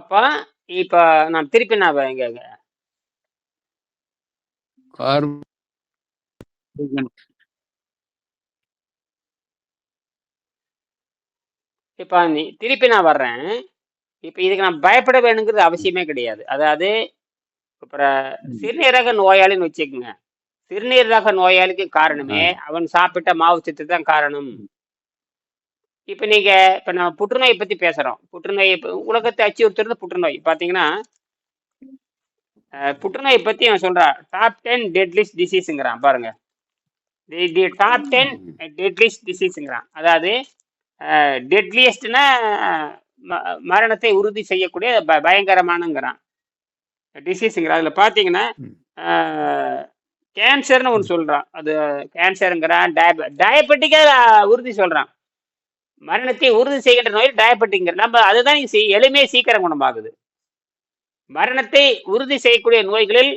அப்ப இப்ப நான் திருப்பி நான் இங்க? இப்ப நீ திருப்பி நான் வர்றேன். இப்ப இதுக்கு நான் பயப்பட வேணுங்கிறது அவசியமே கிடையாது. அதாவது அப்புறம் சிறுநீரக நோயாளின்னு வச்சுக்கோங்க. சிறுநீரக நோயாளிக்கு காரணமே அவன் சாப்பிட்ட மாவு சத்து தான் காரணம். இப்ப நீங்க இப்ப நம்ம புற்றுநோயை பத்தி பேசுறோம். புற்றுநோய் உலகத்தை அச்சுறுத்துறது புற்றுநோய். பாத்தீங்கன்னா அஹ், புற்றுநோய் பத்தி அவன் சொல்றான் டாப் டென் டெட்லிஸ்ட் டிசீஸுங்கிறான் பாருங்க. தி டாப் டென் டெட்லிஸ்ட் டிசீஸுங்கிறான் அதாவது டெட்லியஸ்ட்னா மரணத்தை உறுதி செய்யக்கூடிய ப- பயங்கரமானங்கிறான். டிசீஸுங்கிறான் அதில் பார்த்தீங்கன்னா. கேன்சர்னு ஒன்று சொல்கிறான் அது கேன்சருங்கிறான் டயப டயபெட்டிக்கா உறுதி சொல்கிறான் மரணத்தை உறுதி செய்கின்ற நோய் டயபெட்டிங்கிற நம்ம அதுதான் எளிமையா சீக்கிரம் குணமாகுது. மரணத்தை உறுதி செய்யக்கூடிய நோய்களில்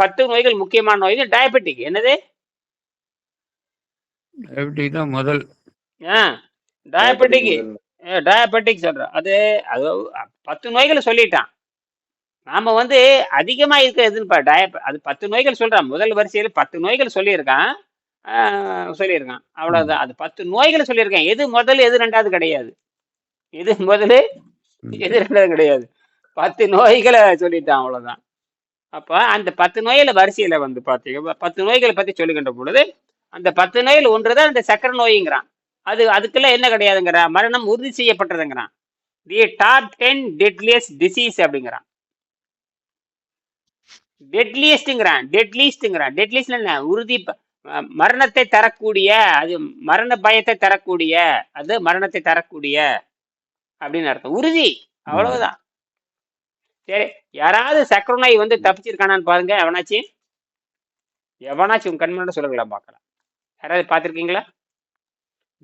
பத்து நோய்கள் முக்கியமான நோய்கள் டயபெட்டிக் என்னது? டயபெட்டிக் தான் முதல். ஆ டயபெட்டிக் டயபெட்டிக் சொல்றேன் அது அது பத்து நோய்களை சொல்லிட்டான். நாம வந்து அதிகமா இருக்க எதுன்னு டயப அது பத்து நோய்கள் சொல்றான். முதல் வரிசையில் பத்து நோய்கள் சொல்லியிருக்கான். சொல்லியிருக்கான். அவ்வளவுதான். அது பத்து நோய்களை சொல்லியிருக்கான். எது முதல் எது ரெண்டாவது கிடையாது. எது முதல். எது ரெண்டாவது கிடையாது. பத்து நோய்களை சொல்லிட்டான் அவ்வளவுதான். அப்ப அந்த பத்து நோயில வரிசையில வந்து பாத்தீங்க. பத்து நோய்களை பத்தி சொல்லுகின்ற பொழுது அந்த பத்து நோயில் ஒன்றுதான் அந்த சக்கரை நோய்ங்கிறான். அது அதுக்கெல்லாம் என்ன கிடையாதுங்கிறா. மரணம் உறுதி செய்யப்பட்டதுங்கிறான். The top ten deadliest disease அப்படிங்கிறான். டெட்லியஸ்ட்ங்கிறான் டெட்லிஸ்ட்ங்கிறான் டெட்லிஸ்ட் என்ன? உறுதி மரணத்தை தரக்கூடிய அது மரண பயத்தை தரக்கூடிய அது மரணத்தை தரக்கூடிய அப்படின்னு அர்த்தம். உறுதி. அவ்வளவுதான். சரி யாராவது சக்கரநோய் வந்து தப்பிச்சிருக்கானான்னு பாருங்க எவனாச்சு? எவனாச்சும் உங்க கண்மணோட சொல்லுங்களா பார்க்கலாம். யாராவது பார்த்துருக்கீங்களா?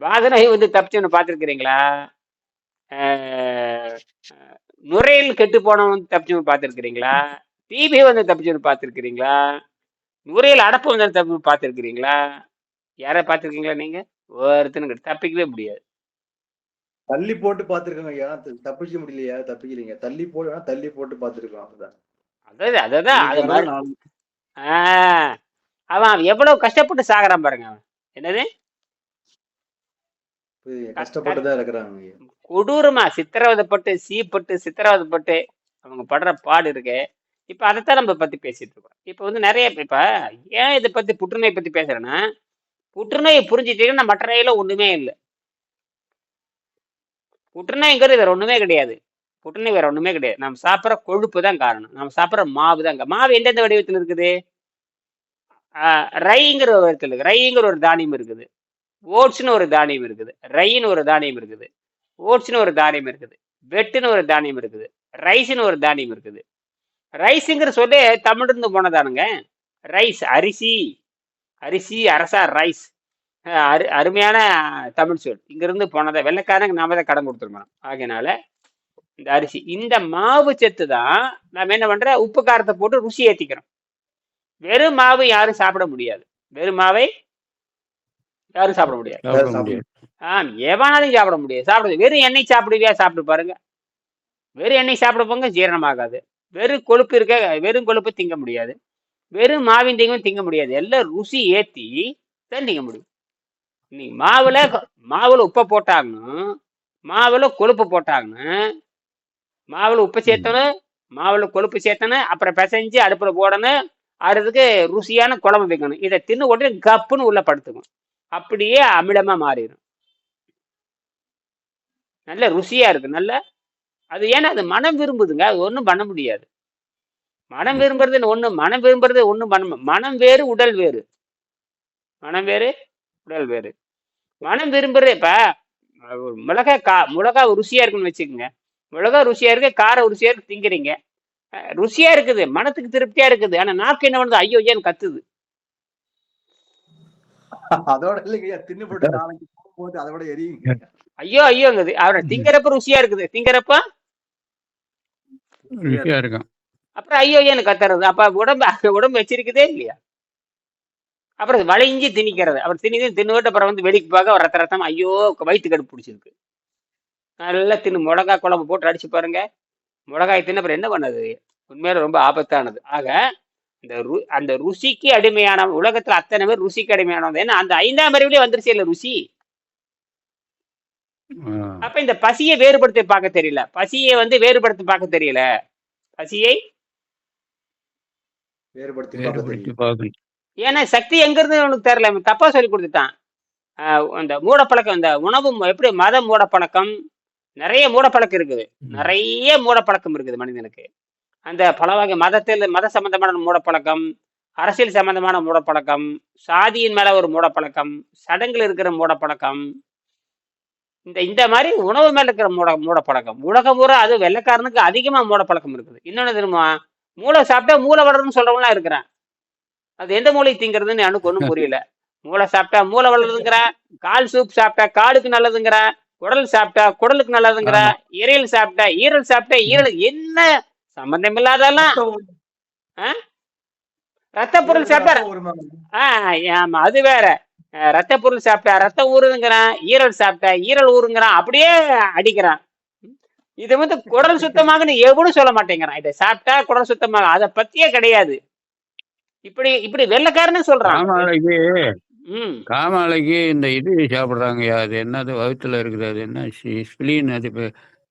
வாத வந்து தப்பிச்சவனை பார்த்துருக்கிறீங்களா? நுரையில் கெட்டு போனவன் வந்து தப்பிச்சவன் பார்த்துருக்கிறீங்களா? டிபி வந்து தப்பிச்சவன் பார்த்துருக்கிறீங்களா? நுரையீரல் அடப்பு வந்து தப்பி பார்த்துருக்கிறீங்களா? யாரை பார்த்துருக்கீங்களா நீங்க? ஒருத்தனுக்கு தப்பிக்கவே முடியாது. தள்ளி போட்டு பாத்துருக்கோங்க ஐயா. தப்பிக்க முடியலையா? தப்பிக்கலீங்க. தள்ளி போட்டு தள்ளி போட்டு பாத்துருக்கோம் அதுதான் அதாவது அதான் அது மாதிரி அவன் எவ்வளவு கஷ்டப்பட்டு சாகுறான் பாருங்க அவன். என்னது. கஷ்டப்பட்டுதான் இருக்கிறாங்க கொடூரமா சித்திரவதைப்பட்டு சீப்பட்டு சித்திரவதைப்பட்டு அவங்க படுற பாடு இருக்கு. இப்போ அதைத்தான் நம்ம பற்றி பேசிட்டு இருக்கோம். இப்போ வந்து நிறைய இப்போ ஏன் இதை பற்றி புற்றுநோய் பற்றி பேசுகிறேன்னா புற்றுநோயை புரிஞ்சுட்டீங்கன்னா மற்ற நோயில ஒன்றுமே இல்லை. புற்றுநோய்ங்கிறது வேற ஒன்றுமே கிடையாது. புற்றுநோய் வேற ஒன்றுமே கிடையாது. நம்ம சாப்பிட்ற கொழுப்பு தான் காரணம். நம்ம சாப்பிட்ற மாவு தான் மாவு எந்தெந்த வடிவத்தில் இருக்குது? ரைங்கிற ஒரு வடிவத்தில் இருக்குது. ரைங்கிற ஒரு தானியம் இருக்குது. ஓட்ஸ்னு ஒரு தானியம் இருக்குது. ரைன்னு ஒரு தானியம் இருக்குது. ஓட்ஸ்னு ஒரு தானியம் இருக்குது. வெட்டுன்னு ஒரு தானியம் இருக்குது. ரைஸ்னு ஒரு தானியம் இருக்குது. ரைஸுங்கிற சொல்லி தமிழ்ந்து போனதானுங்க. ரைஸ் அரிசி. அரிசி அரசா ரைஸ். அரு அருமையான தமிழ் சொல். இங்கிருந்து போனதை வெள்ளைக்காரங்க நாம தான் கடன் கொடுத்துருக்கோம் ஆகையினால இந்த அரிசி இந்த மாவு சத்து தான் நம்ம என்ன பண்ற உப்பு காரத்தை போட்டு ருசி ஏத்திக்கிறோம். வெறும் மாவு யாரும் சாப்பிட முடியாது. வெறும் மாவை யாரும் சாப்பிட முடியாது. ஆ எவனாலும் சாப்பிட முடியாது. சாப்பிட வெறும் எண்ணெய் சாப்பிடுவியா? சாப்பிட்டு பாருங்க. வெறும் எண்ணெய் சாப்பிட போங்க ஜீரணமாகாது. வெறும் கொழுப்பு இருக்க? வெறும் கொழுப்பு திங்க முடியாது. வெறும் மாவின் திங்கும் திங்க முடியாது. எல்லாம் ருசி ஏத்தி தான் திங்க முடியும். நீ மாவுல மாவுல உப்பை போட்டாங்கன்னு மாவுல கொழுப்பு போட்டாங்கன்னு மாவுல உப்பு சேர்த்தணும் மாவுல கொழுப்பு சேர்த்தணும் அப்புறம் பிசைஞ்சு அடுப்புல போடணும் அதுக்கு ருசியான குழம்பு வைக்கணும். இதை தின்னு உடனே கப்புன்னு உள்ள படுத்துக்கும். அப்படியே அமிலமா மாறிடும். நல்ல ருசியா இருக்கு. நல்ல அது ஏன்னா அது மனம் விரும்புதுங்க. அது ஒன்றும் பண்ண முடியாது. மனம் விரும்புறது ஒண்ணு மனம் விரும்புறது ஒண்ணும் பண்ண மு- மனம் வேறு உடல் வேறு. மனம் வேறு உடல் வேறு. மனம் விரும்புறது இப்ப மிளகா கா மிளகா ருசியா இருக்குன்னு வச்சுக்கோங்க. மிளகா ருசியா இருக்கு கார ருசியா இருக்கு திங்கிறீங்க. ருசியா இருக்குது மனத்துக்கு திருப்தியா இருக்குது ஆனா நாக்கு என்ன பண்ணுது? ஐயோ ஏன்னு கத்துது. அதோட இல்லைங்க ஐயா தின்னு போட்டு நாளைக்கு போகும்போது அதோட எரியுங்க. ஐயோ ஐயோங்குது. அவரை திங்கிறப்ப ருசியா இருக்குது. திங்கிறப்ப? ருசியா இருக்கும் அப்புறம் ஐயோ ஏன்னு கத்துறது. அப்ப உடம்பு உடம்பு வச்சிருக்குதே இல்லையா? அப்புறம் வளைஞ்சு திணிக்கிறது. அப்புறம் திணி தின்னுவிட்டு அப்புறம் வந்து வெடிக்கு பார்க்க ரத்த ரத்தம் ஐயோ வயிற்று கடுப்பு பிடிச்சிருக்கு. நல்லா தின்னு. மிளகா குழம்பு போட்டு அடிச்சு பாருங்க. மிளகாய் தின்ன அப்புறம் என்ன பண்ணது? உண்மையில ரொம்ப ஆபத்தானது. ஆக இந்த ரு அந்த ருசிக்கு அடிமையான உலகத்துல அத்தனை பேர் ருசிக்கு அடிமையானது ஏன்னா அந்த ஐந்தாம் அறிவுலயே வந்துருச்சு இல்ல ருசி. அப்ப இந்த பசியை வேறுபடுத்தி பார்க்க தெரியல. பசியை வந்து வேறுபடுத்தி பார்க்க தெரியல. பசியை வேறுபடுத்தி ஏன்னா சக்தி எங்க இருந்து அவனுக்கு தெரியல தப்பா சொல்லி கொடுத்துட்டான். அந்த மூடப்பழக்கம் இந்த உணவு எப்படி மத மூடப்பழக்கம்? நிறைய மூடப்பழக்கம் இருக்குது. நிறைய மூடப்பழக்கம் இருக்குது மனிதனுக்கு. அந்த பல வகை மதத்தில் மத சம்பந்தமான மூடப்பழக்கம் அரசியல் சம்பந்தமான மூடப்பழக்கம் சாதியின் மேல ஒரு மூடப்பழக்கம் சடங்குல இருக்கிற மூடப்பழக்கம் இந்த இந்த மாதிரி உணவு மேல இருக்கிற மூட மூடப்பழக்கம். உலகம் பூரா அது வெள்ளைக்காரனுக்கு அதிகமா மூடப்பழக்கம் இருக்குது. இன்னொன்னு தெரியுமா? மூளை சாப்பிட்டா மூளை வளரும்னு சொல்றவங்களாம் இருக்கிறான். அது எந்த மூளை திங்கிறதுன்னு எனக்கு ஒன்றும் புரியல. மூளை சாப்பிட்டா மூளை வளருதுங்கிற கால் சூப் சாப்பிட்டா காலுக்கு நல்லதுங்கிற குடல் சாப்பிட்டா குடலுக்கு நல்லதுங்கிற. ஈரல் சாப்பிட்டா ஈரல் சாப்பிட்டா ஈரல் என்ன சம்பந்தம் இல்லாதெல்லாம் ரத்த பொருள் சாப்பிட்டா ரத்தம் ஊறுமாங்க. ஆ, ஆமா அது வேற. ரத்த பொருள் சாப்பிட்டா ரத்தம் ஊறுதுங்கிறான் ஈரல் சாப்பிட்டா ஈரல் ஊறுங்கிறான் அப்படியே அடிக்கிறான். இது வந்து குடல் சுத்தமாகன்னு எவனும் சொல்ல மாட்டேங்கிறான். இதை சாப்பிட்டா குடல் சுத்தமாக அதை பத்தியே கிடையாது. இப்படி இப்படி வெள்ளைக்காரன்னு சொல்றான். காமாலைக்கு காமாலைக்கு இந்த இது சாப்பிட்றாங்கய்யா அது என்னது வகுத்துல இருக்குது அது என்ன ஸ்பிளீன் அது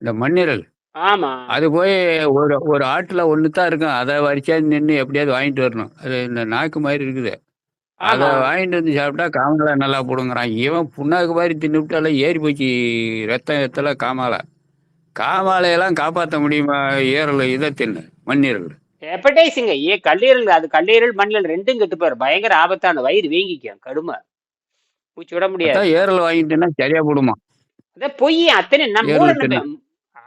இந்த மண்ணீரல். ஆமா. அது போய் ஒரு ஒரு ஆட்டுல ஒன்று தான் இருக்கும். அதை வரிச்சா நின்று எப்படியாவது வாங்கிட்டு வரணும். அது இந்த நாக்கு மாதிரி இருக்குது. அதை வாங்கிட்டு வந்து சாப்பிட்டா காமாலை நல்லா போடுங்கிறான். இவன் புண்ணாக்கு மாதிரி தின்னுவிட்டால ஏறி போச்சு ரத்தம் எத்தல காமாலை. காமாலையெல்லாம் காப்பாற்ற முடியுமா? ஏறல இதை தின்னு மண்ணீரல். ஹெப்படைஸுங்க ஏ கல்லீரல் அது கல்லீரல் மண்ணில் ரெண்டும் கெட்டு போயிரு பயங்கர ஆபத்தான வயிறு வீங்கிக்கும். கடுமை. மூச்சு விட முடியாது. ஏரல் வாங்கிட்டுன்னா சரியா போடுமா? அதான் பொய் அத்தனை நம்ம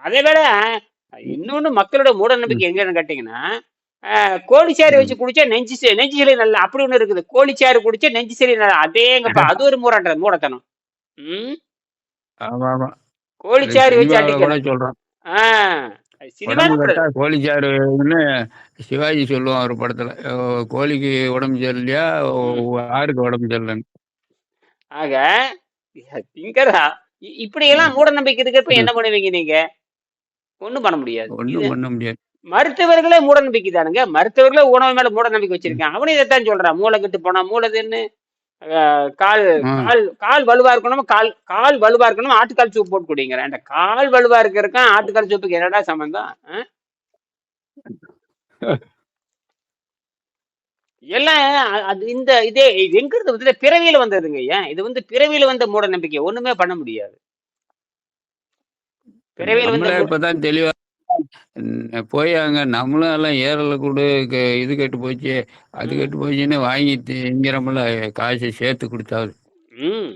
அதை விட இன்னொன்னு மக்களோட மூட நம்பிக்கை எங்கன்னு கேட்டீங்கன்னா கோழிச்சாறு வச்சு குடிச்சா நெஞ்சு நெஞ்சு சளி நல்லா அப்படி ஒண்ணு இருக்குது. கோழிச்சாறு குடிச்சா நெஞ்சு சளி நல்லா அதேங்கப்பா அது ஒரு மூடாட்ட மூடத்தனம். ம்? ஆமா ஆமா கோழிச்சாறு வச்சு அடிக்கணும். சொல்றான் கோழிச்சாறுன்னு சிவாஜி சொல்லுவான் ஒரு படத்துல. கோழிக்கு உடம்பு சரியில்லையா? ஆருக்கு உடம்பு சரியில்லைன்னு. ஆக திங்கரா இப்படி எல்லாம் மூட நம்பிக்கை இருக்கிறப்ப என்ன பண்ணுவீங்க நீங்க? ஒண்ணும் பண்ண முடியாது. ஒண்ணும் பண்ண முடியாது. மருத்துவர்களே மூட நம்பிக்கை தானுங்க மருத்துவர்களே உணவு மேல மூட நம்பிக்கை வச்சிருக்காங்க. அவனும் இதைத்தான் சொல்றான். மூளை கெட்டு போனா மூளை தின்னு அஹ், கால். கால் கால் வலுவா இருக்கணும்? கால் கால் வலுவா இருக்கணும்? ஆட்டுக்கால் சூப் போட்டு குடிங்கிறேன் கால் வலுவா இருக்கிறதுக்கும் ஆட்டுக்கால் சூப்புக்கு என்னடா சம்பந்தம்? எல்லாம் அது இந்த இதே இது எங்க இருந்து வந்து பிறவியில வந்ததுங்க ஏன் இது வந்து பிறவியில வந்த மூட நம்பிக்கை. ஒண்ணுமே பண்ண முடியாது. பிறவியில வந்த இப்பதான் தெளிவா போய் அங்க நம்மளும் எல்லாம் ஏறல கூட க- இது கெட்டு போச்சு அது ம். கெட்டு போச்சுன்னு வாங்கி திங்கிறோம்ல காசு சேர்த்து கொடுத்தாவது ம்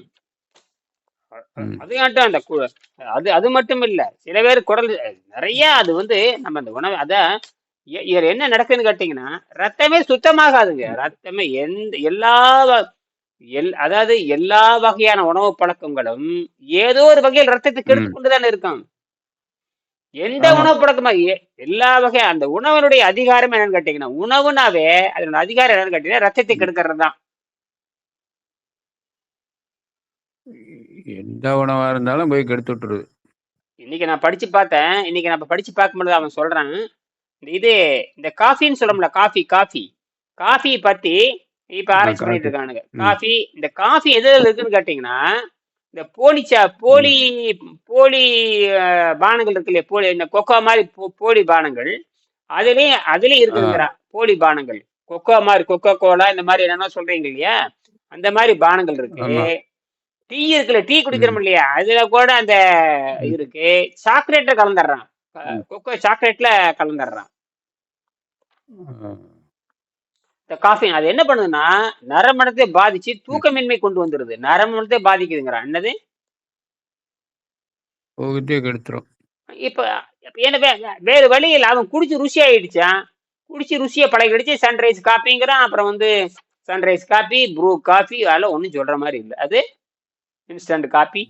ம். அதையாட்டும் அந்த கு- அது அது மட்டும் இல்ல சில பேர் குடல் நிறைய அது வந்து நம்ம அந்த உணவு அத இ- இதுல என்ன நடக்குதுன்னு கேட்டீங்கன்னா ரத்தமே சுத்தமாகாதுங்க ரத்தமே எந்த எல்லா வ- எல் அதாவது எல்லா வகையான உணவு பழக்கங்களும் ஏதோ ஒரு வகையில் ரத்தத்தை கெடுத்து ம். கொண்டுதானே இருக்கும் எந்த. உணவு பழக்கமா எல்லா வகை அந்த உணவனுடைய அதிகாரம் என்னன்னு கேட்டீங்கன்னா உணவுனாவே அதனோட அதிகாரம் என்னன்னு கேட்டீங்கன்னா ரத்தத்தை கெடுக்கிறது தான் எந்த உணவா இருந்தாலும் போய் கெடுத்து விட்டுருது இன்னைக்கு நான் படிச்சு பார்த்தேன் இன்னைக்கு நான் படிச்சு பார்க்கும்போது அவன் சொல்றான் இந்த இது இந்த காஃபின்னு சொல்லணும்ல காஃபி காஃபி காஃபி பத்தி இப்ப ஆராய்ச்சி பண்ணிட்டு. இருக்கானுங்க. காஃபி இந்த காஃபி எதுல இருக்குன்னு கேட்டீங்கன்னா இந்த போலிச்சா போலி போலி பானங்கள் இருக்கு இல்லையா போலி இந்த கொக்கோ மாதிரி போலி பானங்கள். அதுலயே அதுலயே இருக்குதுங்கிறா போலி பானங்கள். கொக்கோ மாதிரி கொக்கோ கோலா இந்த மாதிரி என்னென்ன சொல்றீங்க இல்லையா? அந்த மாதிரி பானங்கள் இருக்கு. டீ இருக்குல்ல டீ குடிக்கிறோம் இல்லையா? அதுல கூட அந்த இருக்கு. சாக்லேட்ல கலந்துடுறான். கொக்கோ சாக்லேட்ல கலந்துடுறான் இந்த காஃபி அது என்ன பண்ணுதுன்னா நரமணத்தை பாதிச்சு தூக்கமின்மை கொண்டு வந்துருது. நரமணத்தை பாதிக்குதுங்கிறான் என்னது? கெடுத்துரும். இப்ப இப்ப என்ன வே- வேறு வழி இல்லை அவன் குடிச்சு ருசி ஆயிடுச்சான். குடிச்சு ருசியை பழகிடுச்சு சன்ரைஸ் காப்பிங்கிறான் அப்புறம் வந்து சன்ரைஸ் காபி ப்ரூ காஃபி அதெல்லாம் ஒன்றும் சொல்ற மாதிரி இல்லை. அது இன்ஸ்டன்ட் காபி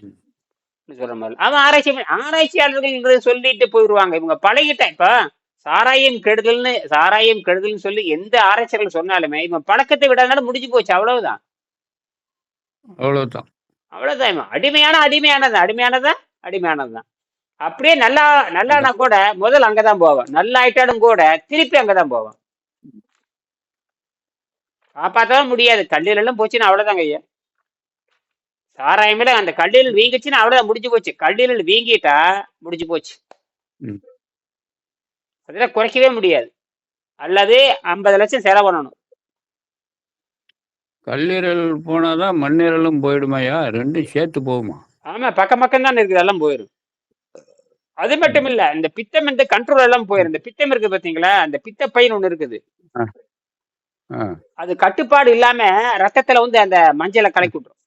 சொல்ற மாதிரி. அவன் ஆராய்ச்சி ஆராய்ச்சியாளர்கள் சொல்லிட்டு போயிடுவாங்க இவங்க பழகிட்ட இப்ப சாராயம் கெடுதல்னு சாராயம் கெடுதல்னு சொல்லி எந்த ஆராய்ச்சியாளர்கள் சொன்னாலுமே இவன் பழக்கத்தை விடாதனால முடிஞ்சு போச்சு அவ்வளவுதான். அவ்வளவுதான். அவ்வளவுதான் அடிமையான அடிமையானது. அடிமையானதா? அடிமையானதுதான். அப்படியே நல்லா நல்லானா கூட முதல்ல அங்கதான் போவான். நல்லா ஆயிட்டாலும் கூட திருப்பி அங்கதான் போவான். காப்பாற்றவும் முடியாது. கல்லீரல் எல்லாம் போச்சுன்னா அவ்வளவுதாங்க ஐயா. சாராயமில அந்த கல்லீரல் வீங்கிச்சுன்னா அவ்வளவுதான் முடிஞ்சு போச்சு. கல்லீரல் வீங்கிட்டா முடிஞ்சு போச்சு. அதெல்லாம் குறைக்கவே முடியாது. அல்லது ஐம்பது லட்சம் செலவு பண்ணணும். கல்லீரல் போனாதான் மண்ணீரலும் போயிடுமாயா? ரெண்டும் சேர்த்து போகுமா? ஆமா பக்கம் பக்கம் தான் இருக்குது எல்லாம் போயிடும் அது மட்டும் இல்ல இந்த பித்தம் இந்த கண்ட்ரோல் எல்லாம் போயிடும் இந்த பித்தம் இருக்கு பாத்தீங்களா? அந்த பித்த பையன் ஒண்ணு இருக்குது. அது கட்டுப்பாடு இல்லாம ரத்தத்துல வந்து அந்த மஞ்சளை கலக்கி விட்டுரும்.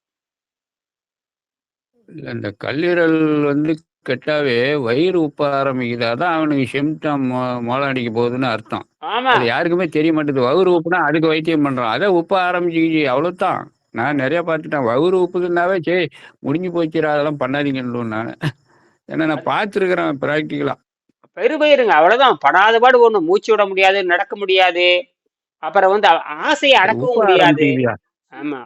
இந்த கல்லீரல் வந்து கெட்டாவே வயிறு உப்ப ஆரம்பிக்குது அதான் அவனுக்கு சிம்டம் மோளாடிக்க போகுதுன்னு அர்த்தம். ஆமா. அது யாருக்குமே தெரிய மாட்டேது வயிறு உப்புனா அதுக்கு வைத்தியம் பண்றான். அதை உப்ப ஆரம்பிச்சுக்கிச்சு. அவ்வளவுதான். நான் நிறைய பார்த்துட்டேன். வயிறு உப்புக்குன்னாவே சரி முடிஞ்சு போச்சுடா அதெல்லாம் பண்ணாதீங்கன்னு நான். ஏன்னா நான் பார்த்துருக்கிறேன் ப்ராக்டிக்கலா பெருபயிருங்க அவ்வளவுதான். படாத பாடு ஒண்ணு மூச்சு விட முடியாது நடக்க முடியாது. அப்புறம் வந்து ஆசையை அடக்கவும் முடியாது. ஆமா.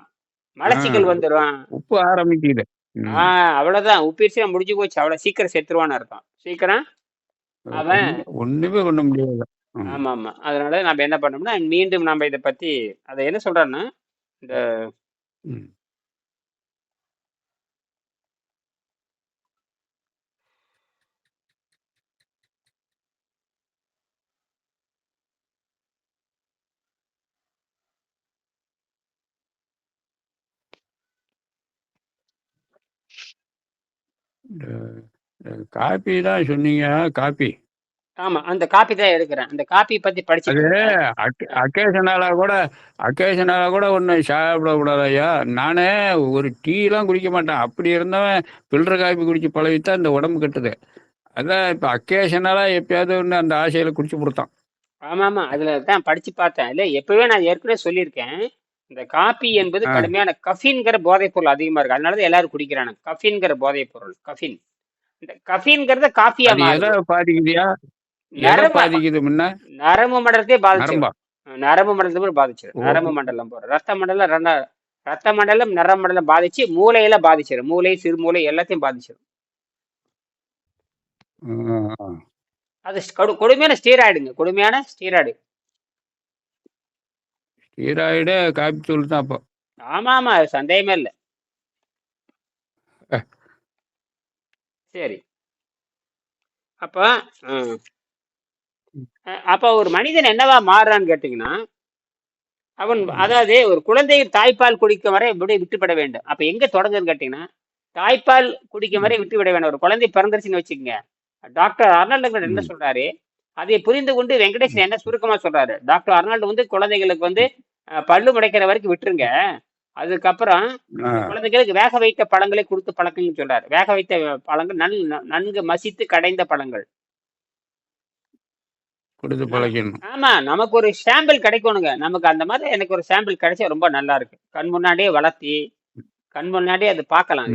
மலச்சிக்கல். வந்துடும் உப்பு ஆரம்பிக்குது. ஆஹ் அவ்வளவுதான். உப்பிரிச்சு முடிஞ்சு போச்சு. அவ்வளவு சீக்கிரம் செத்துருவான்னு அர்த்தம். சீக்கிரம்? அவன் ஒண்ணு- ஒண்ணுமே பண்ண முடியாது. ஆமா ஆமா அதனால நம்ம என்ன பண்ணோம்னா மீண்டும் நம்ம இதை பத்தி அதை என்ன சொல்றோம்னா இந்த காப்பி தான் சொன்னீங்க. காப்பி ஆமா அந்த காப்பி தான் எடுக்கிறேன். அந்த காப்பி பத்தி அது படிச்சுட்டு அக்கேஷனால கூட அக்கேஷனால கூட ஒன்று சாப்பிடக்கூடாது ஐயா. நானே ஒரு டீலாம் குடிக்க மாட்டேன். அப்படி இருந்தவன் பில்டர் காப்பி குடிச்சு பழகித்தான் இந்த உடம்பு கட்டுது. அதான் இப்போ அக்கேஷனலாக எப்பயாவது ஒன்று அந்த ஆசையில் குடிச்சு கொடுத்தான். ஆமா ஆமா அதுல தான் படிச்சு பார்த்தேன். இல்ல எப்பவே நான் ஏற்கனவே சொல்லியிருக்கேன். இந்த காப்பி என்பது. கடுமையான கஃபின்கிற போதைப் பொருள் அதிகமா இருக்கு. அதனாலதான் எல்லாரும் குடிக்கிறாங்க. கஃபின்கிற போதைப் பொருள். கஃபின் இந்த கஃபின்கிறத காஃபியா பாதிக்குதுயா? நரம்பு பாதிக்குது முன்ன? நரம்பு மண்டலத்தையே பாதிச்சிடும் நரம்பா? மண்டலத்தை பாதிச்சிடும் ஓ. நரம்பு மண்டலம் போற. ரத்த மண்டலம் ரெண்ட ரத்த மண்டலம் நரம்பு மண்டலம் பாதிச்சு மூளையில பாதிச்சிடும் மூளை சிறுமூளை எல்லாத்தையும் பாதிச்சிடும் ஆ. அது கொடு கொடுமையான ஸ்டீராய்டுங்க கொடுமையான ஸ்டீராய்டு ஸ்டீராய்டு காப்பி தூள் தான் அப்போ. ஆமா ஆமா சந்தேகமே இல்லை. சரி. அப்போ அப்போ ஒரு மனிதன் என்னவா மாறுறான்னு கேட்டிங்கன்னா அவன் அதாவது ஒரு குழந்தை தாய்ப்பால் குடிக்கும் வரை இப்படி விட்டுவிட வேண்டும். அப்ப எங்க தொடங்குதுன்னு கேட்டீங்கன்னா தாய்ப்பால் குடிக்கும் வரை விட்டு விட வேண்டும். ஒரு குழந்தை பிறந்துருச்சுன்னு வச்சுக்கோங்க. டாக்டர் அர்னால்டு என்ன. சொல்றாரு? அதை புரிந்து கொண்டு வெங்கடேசன் என்ன சுருக்கமா சொல்றாரு? டாக்டர் அர்னால்டு வந்து குழந்தைகளுக்கு வந்து பல்லு முளைக்கிற வரைக்கும் விட்டுருங்க. அதுக்கப்புறம். குழந்தைகளுக்கு வேக வைத்த பழங்களை கொடுத்து பழக்கம்னு சொல்றாரு. வேக வைத்த பழங்கள் நன் நன்கு மசித்து கடைந்த பழங்கள். கொடுத்து பழக்கணும் ஆமா நமக்கு ஒரு சாம்பிள் கிடைக்கணுங்க. நமக்கு அந்த மாதிரி எனக்கு ஒரு சாம்பிள் கிடைச்சா ரொம்ப நல்லா இருக்கு. கண் முன்னாடியே வளர்த்தி கண் முன்னாடியே அது பார்க்கலாம்.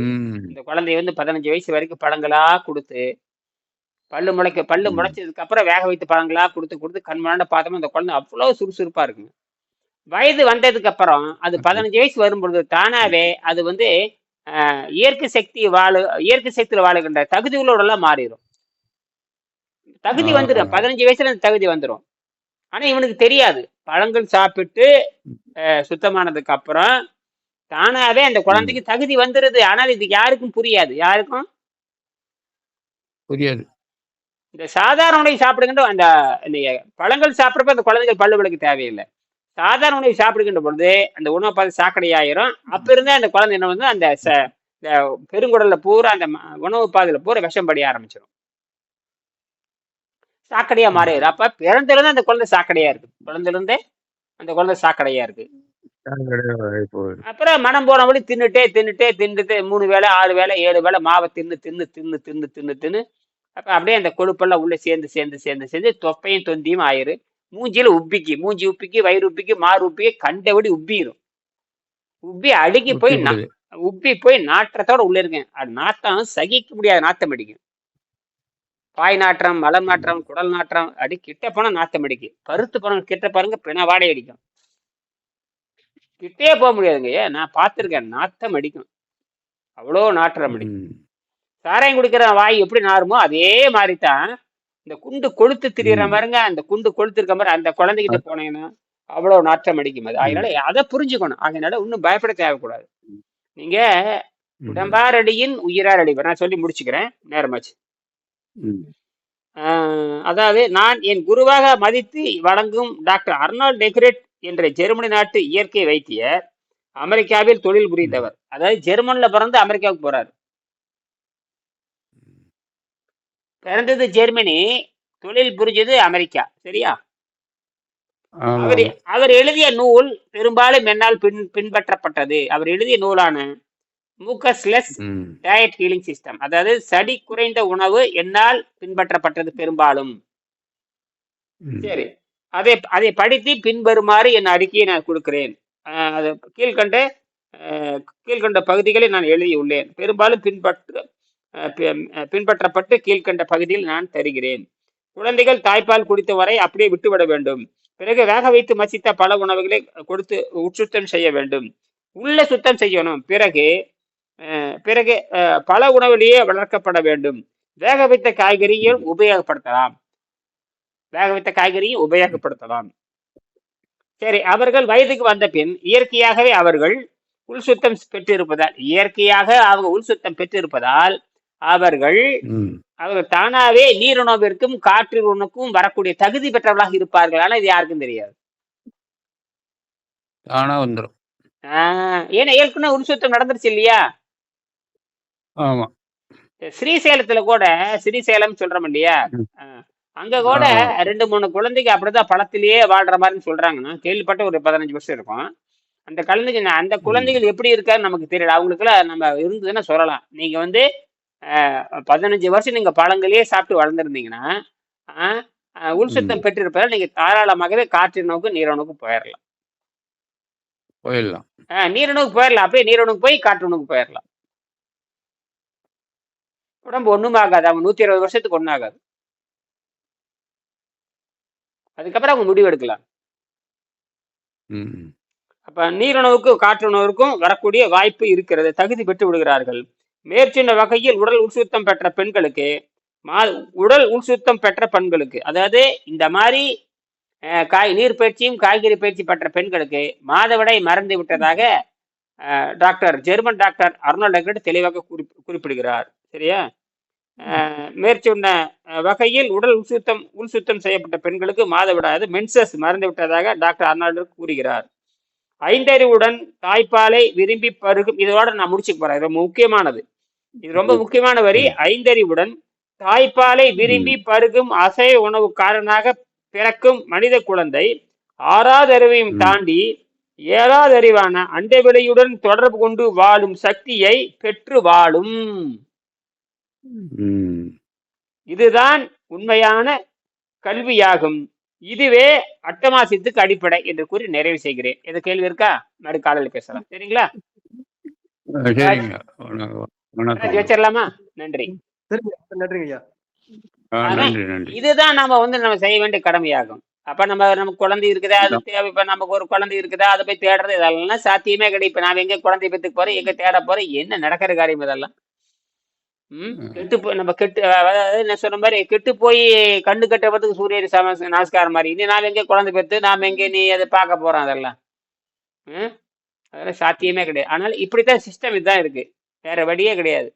இந்த குழந்தை வந்து பதினஞ்சு வயசு வரைக்கும் பழங்களா கொடுத்து பல்லு முளைக்க பல்லு. முளைச்சதுக்கு அப்புறம் வேக வைத்த பழங்களா கொடுத்து கொடுத்து கண் முன்னாடி பார்த்தோம்னா அந்த குழந்தை அவ்வளவு சுறுசுறுப்பா இருக்குங்க. வயது வந்ததுக்கு அப்புறம் அது பதினஞ்சு வயசு வரும்பொழுது தானாவே அது வந்து இயற்கை சக்தி வாழு இயற்கை சக்தியில வாழுகின்ற தகுதி உள்ளவரெல்லாம் மாறிடும் தகுதி வந்துடும். பதினஞ்சு வயசுல அந்த தகுதி வந்துடும் ஆனா இவனுக்கு தெரியாது. பழங்கள் சாப்பிட்டு சுத்தமானதுக்கு அப்புறம் தானாவே அந்த குழந்தைக்கு தகுதி வந்துருது. ஆனால் இது யாருக்கும் புரியாது. யாருக்கும்? புரியாது. இந்த சாதாரண உணவை சாப்பிடுகின்ற அந்த பழங்கள் சாப்பிட்றப்ப அந்த குழந்தைகள் பல்லு விளக்கு தேவையில்லை. சாதாரண உணவை சாப்பிடுகின்ற பொழுது அந்த உணவை பார்த்து சாக்கடை ஆயிரும். அப்ப இருந்தே அந்த குழந்தை என்ன வந்து அந்த ச- இந்த பெருங்குடல்ல பூரா அந்த உணவு பாதையில பூரா விஷம் படிய ஆரம்பிச்சிடும் சாக்கடையா மாறிடுது. அப்ப பிறந்திலிருந்து அந்த குழந்தை சாக்கடையா இருக்கு. பிறந்திலிருந்தே அந்த குழந்தை சாக்கடையா இருக்கு. அப்புறம் மனம் போனபடி தின்னுட்டே தின்னுட்டே தின்னுட்டு மூணு வேளை ஆறு வேலை ஏழு வேலை மாவை தின்னு தின்னு தின்னு தின்னு தின்னு தின்னு. அப்ப அப்படியே அந்த கொழுப்பெல்லாம் உள்ள சேர்ந்து சேர்ந்து சேர்ந்து சேர்ந்து தொப்பையும் தொந்தியும் ஆயிரு. மூஞ்சியில உப்பிக்கு மூஞ்சி உப்பிக்கு வயிறு உப்பிக்கு மாறு உப்பிக்கு கண்டபடி உப்பிடும் உப்பி அடுக்கி போய். உப்பி போய் நாற்றத்தோட உள்ள இருக்கேன். அது நாட்டம் சகிக்க முடியாத நாத்தம் அடிக்கும். பாய் நாற்றம் மலம் நாற்றம் குடல் நாற்றம் அடி கிட்ட போனா நாத்தம் அடிக்கும். பருத்து போன கிட்ட பாருங்க பிண வாடை அடிக்கும். கிட்டே போக முடியாதுங்க. ஏன் நான் பார்த்துருக்கேன் நாத்தம் அடிக்கும். அவ்வளோ நாற்றம் அடிக்கும். சாராயம் குடிக்கிற வாய் எப்படி நாருமோ அதே மாதிரி தான் இந்த குண்டு கொளுத்து திரியிற. மாதிரிங்க அந்த குண்டு கொளுத்து இருக்க மாதிரி அந்த குழந்தைகிட்ட போனீங்கன்னா அவ்வளவு நாற்றம் அடிக்கும் அது. அதனால அதை புரிஞ்சுக்கணும். அதனால இன்னும் பயப்பட தேவைக்கூடாது நீங்க. உடம்பாரடியின் உயிரார் நான் சொல்லி முடிச்சுக்கிறேன். நேரமாச்சு. அதாவது நான் என் குருவாக மதித்து வழங்கும் டாக்டர் அர்னால்ட் டெக்ரெட் என்ற ஜெர்மனி நாட்டு இயற்கை வைத்தியர் அமெரிக்காவில் தொழில் புரிந்தவர். அதாவது ஜெர்மன்ல பிறந்து அமெரிக்காவுக்கு போறாரு. பிறந்தது ஜெர்மனி தொழில் புரிஞ்சது அமெரிக்கா. சரியா? அவர் அவர் எழுதிய நூல் பெரும்பாலும் என்னால் பின் பின்பற்றப்பட்டது. அவர் எழுதிய நூலான மூக்கஸ்லெஸ். டயட் ஹீலிங் சிஸ்டம் அதாவது சடி குறைந்த உணவு என்னால் பின்பற்றப்பட்டது பெரும்பாலும். சரி. அதை அதை படித்து பின்வருமாறு என் அறிக்கையை நான் கொடுக்கிறேன். அது கீழ்கண்ட கீழ்கண்ட பகுதிகளை நான் எழுதியுள்ளேன். பெரும்பாலும் பின்பற்ற பின்பற்றப்பட்டு கீழ்கண்ட பகுதியில் நான் தருகிறேன். குழந்தைகள் தாய்ப்பால் குடித்த வரை அப்படியே விட்டுவிட வேண்டும். பிறகு வேக வைத்து மசித்த பல உணவுகளை கொடுத்து உட்சுத்தம் செய்ய வேண்டும். உள்ள சுத்தம் செய்யணும். பிறகு பிறகு பல உணவிலேயே வளர்க்கப்பட வேண்டும். வேக வைத்த காய்கறியும் உபயோகப்படுத்தலாம். வேக வைத்த காய்கறியும் உபயோகப்படுத்தலாம். சரி அவர்கள் வயதுக்கு வந்த பின் இயற்கையாகவே அவர்கள் உள் சுத்தம் பெற்றிருப்பதால் இயற்கையாக அவங்க உள் சுத்தம் பெற்றிருப்பதால் அவர்கள். அவர்கள் தானாவே நீருணவிற்கும் காற்று உணவுக்கும் வரக்கூடிய தகுதி பெற்றவர்களாக இருப்பார்கள். ஆனால் இது யாருக்கும் தெரியாது. தானா வந்துடும் ஏன்னா ஏற்கனவே உள் சுத்தம் நடந்துருச்சு இல்லையா? ஆமா. ஸ்ரீசைலத்துல கூட ஸ்ரீசைலம் சொல்றோம் இல்லையா? அங்க கூட. ரெண்டு மூணு குழந்தைங்க அப்படிதான் பழத்திலேயே வாழ்ற மாதிரின்னு சொல்றாங்க நான் கேள்விப்பட்ட ஒரு பதினஞ்சு வருஷம் இருக்கும். அந்த குழந்தைங்க அந்த குழந்தைகள் எப்படி இருக்கான்னு நமக்கு தெரியல. அவங்களுக்குலாம் நம்ம இருந்ததுன்னா சொல்லலாம். நீங்க வந்து பதினஞ்சு வருஷம் நீங்க பழங்களையே சாப்பிட்டு வளர்ந்துருந்தீங்கன்னா உள் சுத்தம் பெற்றிருப்பதால் நீங்க தாராளமாகவே காற்றினுக்கு நீரணுக்கு போயிடலாம் போயிடலாம் ஆஹ், நீரணுக்கு போயிடலாம் அப்படியே நீரணுக்கு போய் காற்றுணுக்கு போயிடலாம் உடம்பு ஒண்ணுமே ஆகாது. அவங்க நூத்தி இருபது வருஷத்துக்கு ஒன்றும் ஆகாது அதுக்கப்புறம் அவங்க முடிவு எடுக்கலாம். அப்ப நீருணவுக்கும் காற்றுணவுக்கும் வரக்கூடிய வாய்ப்பு இருக்கிறது. தகுதி பெற்று விடுகிறார்கள். மேற்சொன்ன வகையில் உடல் உள்சுத்தம் பெற்ற பெண்களுக்கு மா உடல் உள்சுத்தம் பெற்ற பெண்களுக்கு அதாவது இந்த மாதிரி காய் நீர் பயிற்சியும் காய்கறி பயிற்சி பெற்ற பெண்களுக்கு மாதவிடாய் மறந்து விட்டதாக டாக்டர் ஜெர்மன் டாக்டர் அர்னால்ட் தெளிவாக குறிப் குறிப்பிடுகிறார். சரியா? அஹ், மேற்சொன்ன வகையில் உடல் உள்சுத்தம் உள்சுத்தம் செய்யப்பட்ட பெண்களுக்கு மாதவிடாது மென்சஸ் மறந்து விட்டதாக டாக்டர் அர்னால்டு கூறுகிறார். ஐந்தறிவுடன் தாய்ப்பாலை விரும்பி பருகும் இதோட நான் முடிச்சுக்க போறேன். இது ரொம்ப முக்கியமானது. இது ரொம்ப முக்கியமான வரி. ஐந்தறிவுடன் தாய்ப்பாலை விரும்பி பருகும் அசைவ உணவுக்காரனாக பிறக்கும் மனித குழந்தை. ஆறாவது அறிவையும் ம். தாண்டி ஏழாவது அறிவான அண்டவெளியுடன் தொடர்பு கொண்டு வாழும் சக்தியை பெற்று வாழும். இதுதான் உண்மையான கல்வியாகும். இதுவே அட்டமாசியத்துக்கு அடிப்படை என்று கூறி நிறைவு செய்கிறேன். எது கேள்வி இருக்கா? மறு காலையில் பேசலாம் சரிங்களா? வச்சிடலாமா நன்றி. நன்றிங்க ஐயா இதுதான் நாம வந்து நம்ம செய்ய வேண்டிய கடமையாகும். அப்ப நம்ம நமக்கு குழந்தை இருக்குதா? அது தேவை. இப்ப நமக்கு ஒரு குழந்தை இருக்குதா? அதை போய் தேடுறது இதெல்லாம் சாத்தியமே கிடையாது. இப்ப நாம எங்க குழந்தை பெற்றுக்கு போறோம்? எங்க தேட போறோம்? என்ன நடக்கிற காரியம் இதெல்லாம்? ம்? ம். கெட்டு போய் நம்ம கெட்டு அதாவது என்ன சொன்ன மாதிரி கெட்டு போய் கண்ணு கட்டுறதுக்கு சூரிய சம நமஸ்காரம் மாதிரி. இனி நாம எங்க குழந்தை பெற்று நாம எங்க நீ அதை பார்க்க போறோம் அதெல்லாம்? ம்? அதெல்லாம் சாத்தியமே கிடையாது. ஆனால் இப்படித்தான் சிஸ்டம் இதுதான் இருக்கு. வேற வழியே கிடையாது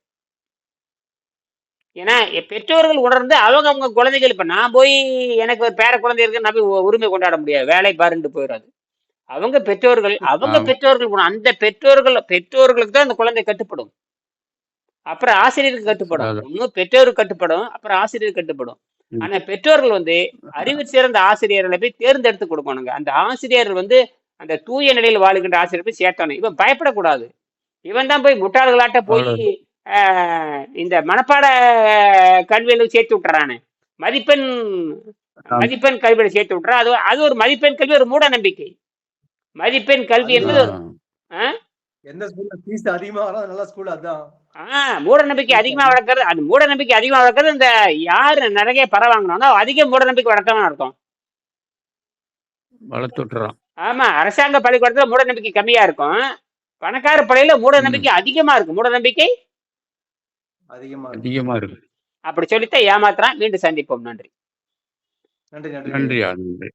ஏன்னா பெற்றோர்கள் உணர்ந்து அவங்க அவங்க குழந்தைகள் இப்ப நான் போய் எனக்கு ஒரு பேர குழந்தை இருக்கு நான் போய் உரிமை கொண்டாட முடியாது வேலை பாருன்ட்டு போயிடாது அவங்க பெற்றோர்கள் அவங்க. பெற்றோர்கள். அந்த பெற்றோர்கள் பெற்றோர்களுக்கு தான் அந்த குழந்தை கட்டுப்படும் அப்புறம் ஆசிரியருக்கு கட்டுப்படும். இன்னும் பெற்றோருக்கு கட்டுப்படும் அப்புறம் ஆசிரியருக்கு கட்டுப்படும். ஆனா பெற்றோர்கள் வந்து அறிவு சிறந்த ஆசிரியர்களை போய் தேர்ந்தெடுத்து கொடுக்கணுங்க அந்த ஆசிரியர் வந்து அந்த தூய நிலையில் வாழுகின்ற ஆசிரியர் போய் சேர்த்தணும் இவன் பயப்படக்கூடாது இவன் தான் போய் முட்டாள்களாட்ட போய் இந்த மனப்பாட கல்வியில சேர்த்து விட்டுறானே. மதிப்பெண். மதிப்பெண் கல்வியில சேர்த்து விட்டுறான். அது அது ஒரு மதிப்பெண் கல்வி ஒரு மூட நம்பிக்கை மதிப்பெண் கல்வி என்பது எந்த ஸ்கூல்ல ஃபீஸ் அதிகமா வரும் நல்ல ஸ்கூல் அதான் ஆஹ் மூட நம்பிக்கை அதிகமா வளர்க்கறது அது மூட நம்பிக்கை அதிகமா வளர்க்கறது இந்த யார் நிறைய வாங்கினானோ அதிக மூட நம்பிக்கை வளர்க்கணும்னு அர்த்தம் ஆமா அரசாங்க பள்ளிக்கூடத்துல மூட நம்பிக்கை கம்மியா இருக்கும். பணக்கார பள்ளியில மூட நம்பிக்கை அதிகமா இருக்கும் மூட நம்பிக்கை அதிகமா அதிகமா இருக்கு. அப்படி சொல்லித்தான் ஏமாத்துறான். மீண்டும் சந்திப்போம். நன்றி. நன்றி நன்றி.